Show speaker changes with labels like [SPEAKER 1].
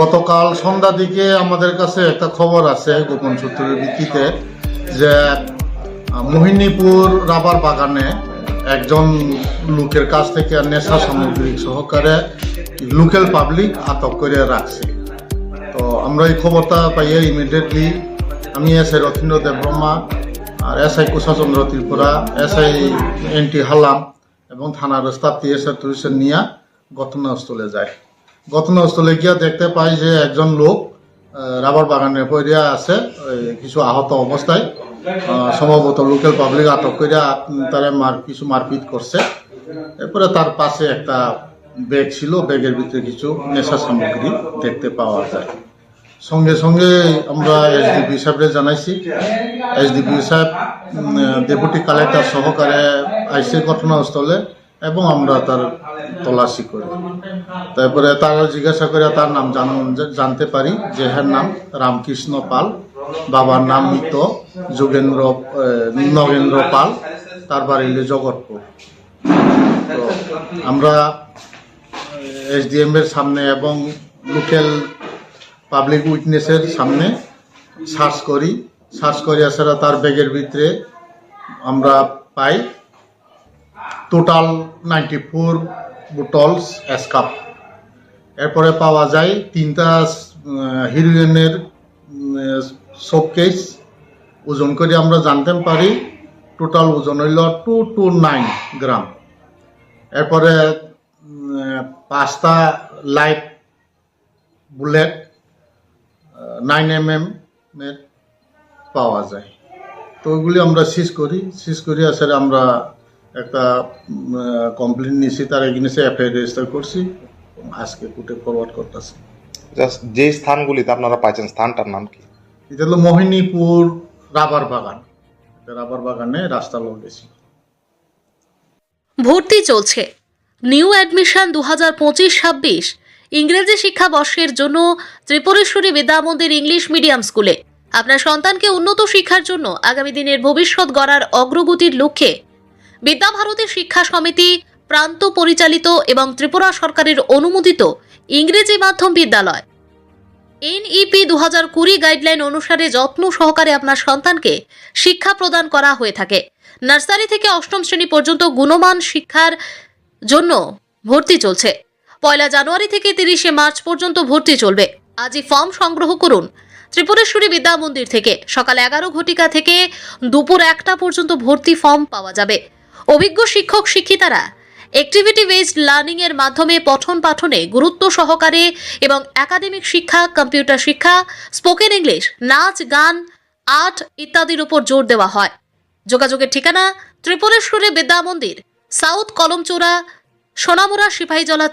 [SPEAKER 1] গতকাল সন্ধ্যা দিকে আমাদের কাছে একটা খবর আছে গোপন সূত্রের ভিত্তিতে যে মোহিনীপুর রাবার বাগানে একজন লোকের কাছ থেকে নেশা সামগ্রী সহকারে লোকাল পাবলিক আটক করে রাখছে। তো আমরা এই খবরটা পাইয়ে ইমিডিয়েটলি আমি S I Rathindra Debbarma R S I Kushachandra Tripura, S I N T Halam এবং থানার স্টাফ টিএসআর টুরিশন নিয়ে ঘটনাস্থলে যায়। ঘটনাস্থলে গিয়া দেখতে পাই যে একজন লোক রাবার বাগানে পড়িয়া আছে কিছু আহত অবস্থায়। সম্ভবত লোকাল পাবলিক আটক করিয়া তারা মার কিছু মারপিট করছে। এরপরে তার পাশে একটা ব্যাগ ছিল ব্যাগের ভিতরে কিছু নেশা সামগ্রী দেখতে পাওয়া যায়। সঙ্গে সঙ্গে আমরা এসডিপি সাহেবরে জানাইছি। এসডিপি সাহেব ডেপুটি কালেক্টর সহকারে আইসে ঘটনাস্থলে এবং আমরা তার তল্লাশি করি। তারপরে তারা জিজ্ঞাসা করে, তার নাম জান- জানতে পারি যে হ্যার নাম রামকৃষ্ণ পাল, বাবার নাম মৃত, যোগেন্দ্র নগেন্দ্র পাল, তার বাড়ি জগৎপুর। তো আমরা এসডিএম এর সামনে এবং লোকাল পাবলিক উইটনেসের সামনে সার্চ করি। সার্চ করিয়া এছাড়া তার ব্যাগের ভিতরে আমরা পাই। টোটাল নাইনটি ফোর বোটলস এসকাপ এরপরে পাওয়া যায় তিনটা হিরোইনের শোকেস। ওজন করে আমরা জানতে পারি, টোটাল ওজন হইল টু টু নাইন গ্রাম। এরপরে পাঁচটা light bullet nine M M পাওয়া যায়। তো ওইগুলি আমরা সিজ করি। সিজ করি আসলে আমরা একটা কমপ্লেন নিয়েছি তার এগেন্সে এফআইআর রেজিস্টার করছি আজকে কোর্টে ফরওয়ার্ড করতেছি।
[SPEAKER 2] জাস্ট যে স্থানগুলিতে আপনারা পাইছেন স্থানটার নাম কি?
[SPEAKER 1] এটা হলো মোহিনীপুর রাবার বাগান। রাবার বাগানে রাস্তা লোক গেছিল
[SPEAKER 3] ভর্তি চলছে। নিউ অ্যাডমিশন দু হাজার পঁচিশ ছাব্বিশ ইংরেজি শিক্ষাবর্ষের জন্য ত্রিপুরেশ্বরী বিদ্যামন্দির ইংলিশ মিডিয়াম স্কুলে আপনার সন্তানকে উন্নত শিক্ষার জন্য আগামী দিনের ভবিষ্যৎ গড়ার অগ্রগতির লক্ষ্যে বিদ্যাভারতী শিক্ষা সমিতি, প্রান্ত পরিচালিত এবং ত্রিপুরা সরকারের অনুমোদিত ইংরেজি মাধ্যম বিদ্যালয়। এনইপি দু হাজার কুড়ি গাইডলাইন অনুসারে যত্ন সহকারে আপনার সন্তানকে শিক্ষা প্রদান করা হয়ে থাকে। নার্সারি থেকে অষ্টম শ্রেণি পর্যন্ত গুণমান শিক্ষার জন্য ভর্তি চলছে। পয়লা জানুয়ারি থেকে তিরিশে মার্চ পর্যন্ত ভর্তি চলবে। আজই ফর্ম সংগ্রহ করুন ত্রিপুরেশ্বরী বিদ্যা মন্দির থেকে। সকাল এগারো ঘটিকা থেকে দুপুর একটা পর্যন্ত ভর্তি ফর্ম পাওয়া যাবে। অভিজ্ঞ শিক্ষক শিক্ষিতারা অ্যাক্টিভিটি বেসড লার্নিং এর মাধ্যমে পঠন পাঠনে গুরুত্ব সহকারে এবং একাডেমিক শিক্ষা কম্পিউটার শিক্ষা স্পোকেন ইংলিশ নাচ, গান আর্ট ইত্যাদির উপর জোর দেওয়া হয়। যোগাযোগের ঠিকানা ত্রিপুরেশ্বরী বিদ্যা মন্দির, সাউথ কলমচোরা সোনামুড়া, সিপাহীজলা